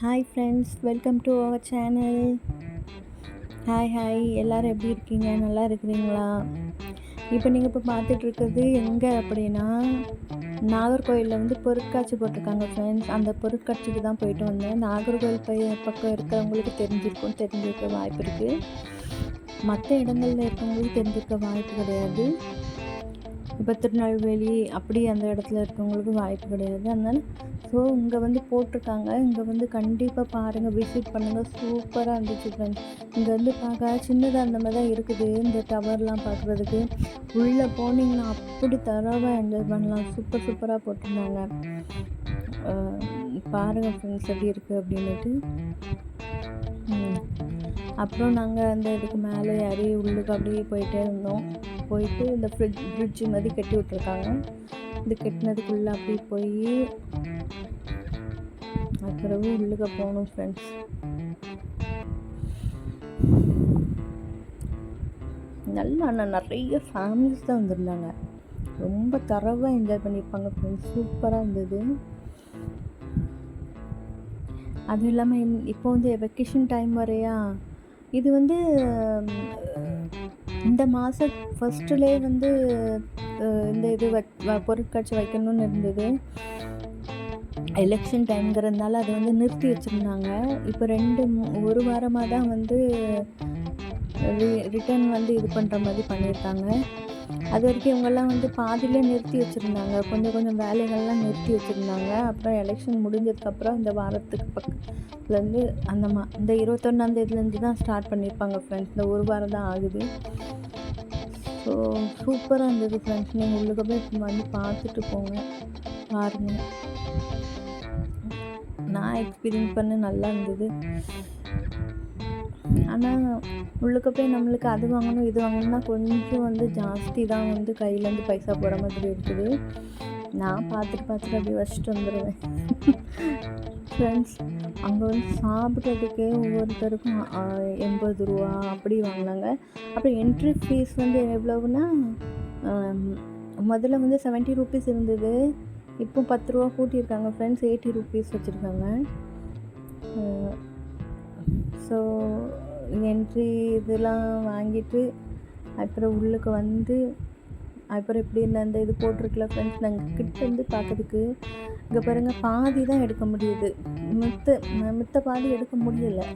Hi friends welcome to our channel hi hi எல்லோரும் எப்படி இருக்கீங்க? நல்லா இருக்கிறீங்களா? இப்போ நீங்கள் இப்போ பார்த்துட்ருக்கிறது எங்கே அப்படின்னா நாகர்கோயிலில் வந்து பொருட்காட்சி போட்டிருக்காங்க ஃப்ரெண்ட்ஸ் அந்த பொருட்காட்சிக்கு தான் போயிட்டு வந்தேன். நாகர்கோயில் போய் பக்கம் இருக்கிறவங்களுக்கு தெரிஞ்சிருக்கும் தெரிஞ்சிருக்க வாய்ப்பு இருக்குது மற்ற இடங்களில் இருக்கிறவங்களுக்கு தெரிஞ்சிருக்க வாய்ப்பு கிடையாது. இப்போ திருநெல்வேலி அப்படி அந்த இடத்துல இருக்கவங்களுக்கு வாய்ப்பு கிடையாது. அதனால் ஸோ இங்கே வந்து போட்டிருக்காங்க. இங்கே வந்து கண்டிப்பாக பாருங்கள் விசிட் பண்ணுங்கள் சூப்பராக இருந்துச்சு ஃப்ரெண்ட்ஸ் இங்கே வந்து பார்க்க சின்னதாக அந்த மாதிரி தான் இருக்குது. இந்த டவர்லாம் பார்க்குறதுக்கு. உள்ளே போனீங்கன்னா அப்படி தரவாக என்ஜாய் பண்ணலாம். சூப்பர் சூப்பராக போட்டிருந்தாங்க. பாருங்கள் ஃப்ரெண்ட்ஸ் எப்படி இருக்குது அப்படின்ட்டு அப்புறம் நாங்கள் அந்த இதுக்கு மேலே ஏறி உள்ளுக்கு அப்படியே போயிட்டே இருந்தோம். போயிட்டு இந்த ஃப்ரிட்ஜ் ஃப்ரிட்ஜு மாதிரி கட்டி விட்ருக்காங்க இது கட்டினதுக்குள்ளே அப்படி போய் அப்புறம் உள்ளுக்க போகணும் ஃப்ரெண்ட்ஸ் நல்லா ஆனால் நிறைய ஃபேமிலிஸ் தான் வந்திருந்தாங்க. ரொம்ப தரவாக என்ஜாய் பண்ணியிருப்பாங்க ஃப்ரெண்ட்ஸ் சூப்பராக இருந்தது. அதுவும் இல்லாமல் இப்போ வந்து வெக்கேஷன் டைம் வரையா இது வந்து இந்த மாதம் ஃபஸ்ட்டுலேயே வந்து இந்த இது பொருட்காட்சி வைக்கணும்னு இருந்தது. எலெக்ஷன் டைம்ங்கிறதுனால அதை வந்து நிறுத்தி வச்சுருந்தாங்க. இப்போ ரெண்டு ஒரு வாரமாக தான் வந்து ரிட்டர்ன் வந்து இது பண்ணுற மாதிரி பண்ணியிருக்காங்க. அது வரைக்கும் இவங்கெல்லாம் வந்து பாதியிலே நிறுத்தி வச்சுருந்தாங்க. கொஞ்சம் கொஞ்சம் வேலைகள்லாம் நிறுத்தி வச்சுருந்தாங்க. அப்புறம் எலெக்ஷன் முடிஞ்சதுக்கப்புறம் இந்த வாரத்துக்கு பக்கத்துலேருந்து அந்த மா இந்த இருபத்தொன்னாந்தேதிலேருந்து தான் ஸ்டார்ட் பண்ணியிருப்பாங்க ஃப்ரெண்ட்ஸ் இந்த ஒரு வாரம் தான் ஆகுது. ஸோ சூப்பராக இருந்தது ஃப்ரெண்ட்ஸ் நீங்கள் உள்ளுக்கு போய் வந்து பார்த்துட்டு போங்க. பாருங்கள் நான் எக்ஸ்பீரியன்ஸ் பண்ண நல்லா இருந்தது. ஆனால் உள்ளுக்க போய் நம்மளுக்கு அது வாங்கணும் இது வாங்கணும்னா கொஞ்சம் வந்து ஜாஸ்தி தான் வந்து கையிலேருந்து பைசா போகிற மாதிரி இருக்குது. நான் பார்த்துட்டு பார்த்துட்டு அப்படி வச்சுட்டு வந்துடுவேன் ஃப்ரெண்ட்ஸ் அங்கே வந்து சாப்பிட்றதுக்கே ஒவ்வொருத்தருக்கும் எண்பது ரூபா அப்படி வாங்கினாங்க. அப்புறம் என்ட்ரி ஃபீஸ் வந்து எவ்வளவுன்னா முதல்ல வந்து செவன்ட்டி ருபீஸ் இருந்தது. இப்போ பத்து ரூபா கூட்டியிருக்காங்க ஃப்ரெண்ட்ஸ் எயிட்டி ருபீஸ் வச்சுருக்காங்க. ஸோ என்ட்ரி இதெல்லாம் வாங்கிட்டு அப்புறம் உள்ளுக்கு வந்து அப்புறம் இப்படி இந்த அந்த இது போட்டிருக்கல ஃப்ரெண்ட்ஸ் நாங்கள் கிட்ட வந்து பார்க்கறதுக்கு இங்கே பாருங்கள் பாதி தான் எடுக்க முடியுது. மித்த மித்த பாதி எடுக்க முடியலை.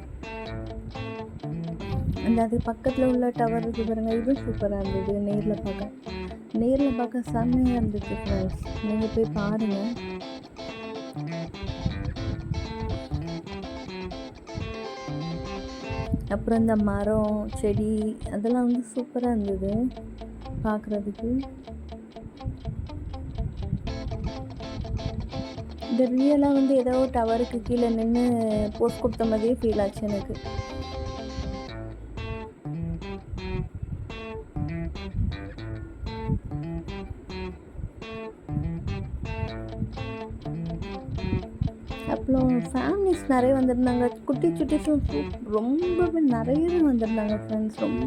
அந்த அது பக்கத்தில் உள்ள டவர் இருக்குது பாருங்கள் இதுவும் சூப்பராக இருந்தது நேரில் பார்க்க நேரில் பார்க்க செம்மையாக இருந்துச்சு ஃப்ரெண்ட்ஸ் நீங்கள் போய் பாருங்கள் அப்புறம் இந்த மரம் செடி அதெல்லாம் வந்து சூப்பராக இருந்தது பார்க்குறதுக்கு இந்த ரியலாக வந்து ஏதோ டவருக்கு கீழே நின்று போஸ்ட் கொடுத்த மாதிரியே ஃபீல் ஆச்சு எனக்கு. ஃபேமிலிஸ் நிறைய வந்திருந்தாங்க. குட்டி சுட்டிஸும் ரொம்பவே நிறையவே வந்திருந்தாங்க ஃப்ரெண்ட்ஸ் ரொம்ப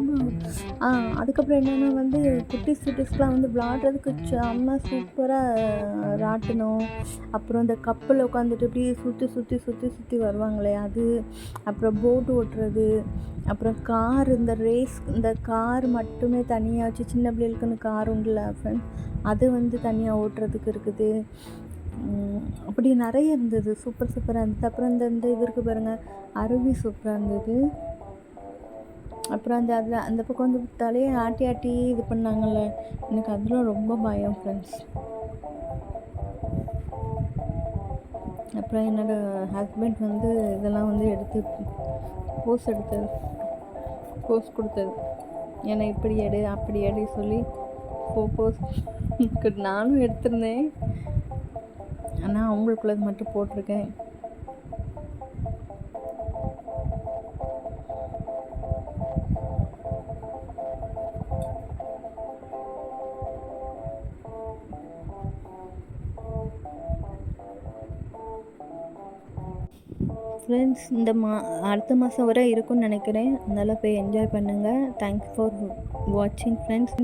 அதுக்கப்புறம் என்னென்னா வந்து குட்டி சுட்டிஸ்லாம் வந்து விளாட்றதுக்கு செம்ம சூப்பராக ராட்டணும் அப்புறம் இந்த கப்பில் உட்காந்துட்டு இப்படி சுற்றி சுற்றி சுற்றி சுற்றி வருவாங்களே அது. அப்புறம் போட்டு ஓட்டுறது. அப்புறம் கார் இந்த ரேஸ் இந்த கார் மட்டுமே தனியாக வச்சு சின்ன பிள்ளைகளுக்குன்னு கார் உண்டுல ஃப்ரெண்ட்ஸ் அது வந்து தனியாக ஓட்டுறதுக்கு இருக்குது. அப்படி நிறைய இருந்தது. சூப்பர் சூப்பராக இருந்தது. அப்புறம் இந்த இந்த இது இருக்குது பாருங்கள் அருவி சூப்பராக இருந்தது. அப்புறம் அந்த அதில் அந்த பக்கம் வந்து தலையை ஆட்டி ஆட்டி இது பண்ணாங்கள்ல எனக்கு அதெல்லாம் ரொம்ப பயம் ஃப்ரெண்ட்ஸ் அப்புறம் என்னோடய ஹஸ்பண்ட் வந்து இதெல்லாம் வந்து எடுத்து போஸ் எடுத்தது. போஸ் கொடுத்தது. ஏன்னா இப்படி எடு அப்படி எடு சொல்லி போஸ் நானும் எடுத்திருந்தேன். ஆனால் அவங்களுக்குள்ளது மட்டும் போட்டிருக்கேன். ஃப்ரெண்ட்ஸ் இந்த மா அடுத்த மாதம் வரை இருக்கும்னு நினைக்கிறேன். அதனால் போய் என்ஜாய் பண்ணுங்கள் தேங்க்ஸ் ஃபார் வாட்சிங் ஃப்ரெண்ட்ஸ்